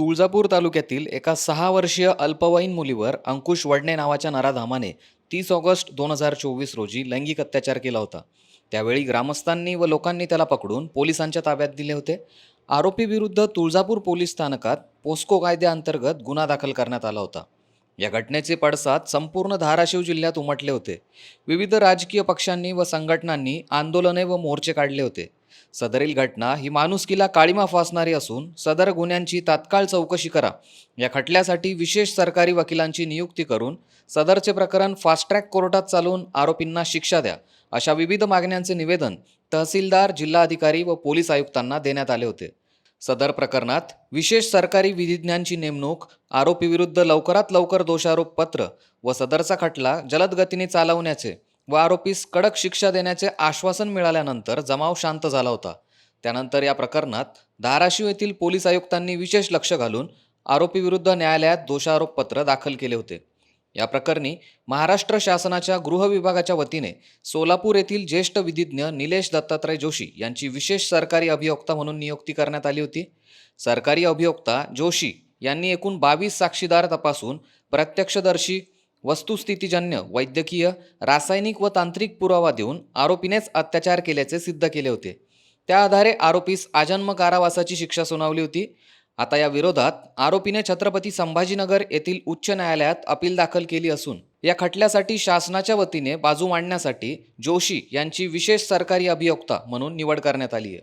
तुळजापूर तालुक्यातील एका सहा वर्षीय अल्पवयीन मुलीवर अंकुश वडणे नावाच्या नराधामाने तीस ऑगस्ट दोन हजार चोवीस रोजी लैंगिक अत्याचार केला होता. त्यावेळी ग्रामस्थांनी व लोकांनी त्याला पकडून पोलिसांच्या ताब्यात दिले होते. आरोपीविरुद्ध तुळजापूर पोलीस स्थानकात पोस्को कायद्याअंतर्गत गुन्हा दाखल करण्यात आला होता. या घटनेचे पडसाद संपूर्ण धाराशिव जिल्ह्यात उमटले होते. विविध राजकीय पक्षांनी व संघटनांनी आंदोलने व मोर्चे काढले होते. सदरील घटना ही माणुसकीला काळीमा फासणारी असून सदर गुन्ह्यांची तात्काळ चौकशी करा. या खटल्यासाठी विशेष सरकारी वकिलांची नियुक्ती करून सदरचे प्रकरण फास्ट ट्रॅक कोर्टात चालवून आरोपींना शिक्षा द्या अशा विविध मागण्यांचे निवेदन तहसीलदार जिल्हाधिकारी व पोलीस आयुक्तांना देण्यात आले होते. सदर प्रकरणात विशेष सरकारी विधिज्ञांची नेमणूक आरोपीविरुद्ध लवकरात लवकर दोषारोप पत्र व सदरचा खटला जलदगतीने चालवण्याचे व आरोपीस कडक शिक्षा देण्याचे आश्वासन मिळाल्यानंतर जमाव शांत झाला होता. त्यानंतर या प्रकरणात धाराशिव येथील पोलीस आयुक्तांनी विशेष लक्ष घालून आरोपीविरुद्ध न्यायालयात दोषारोपपत्र दाखल केले होते. या प्रकरणी महाराष्ट्र शासनाच्या गृह विभागाच्या वतीने सोलापूर येथील ज्येष्ठ विधिज्ञ निलेश दत्तात्रय जोशी यांची विशेष सरकारी अभियोक्ता म्हणून नियुक्ती करण्यात आली होती. सरकारी अभियोक्ता जोशी यांनी एकूण बावीस साक्षीदार तपासून प्रत्यक्षदर्शी वस्तुस्थितीजन्य वैद्यकीय रासायनिक व तांत्रिक पुरावा देऊन आरोपीनेच अत्याचार केल्याचे सिद्ध केले होते. त्या आधारे आरोपीस आजन्म कारावासाची शिक्षा सुनावली होती. आता या विरोधात आरोपीने छत्रपती संभाजीनगर येथील उच्च न्यायालयात अपील दाखल केली असून या खटल्यासाठी शासनाच्या वतीने बाजू मांडण्यासाठी जोशी यांची विशेष सरकारी अभियोक्ता म्हणून निवड करण्यात आली आहे.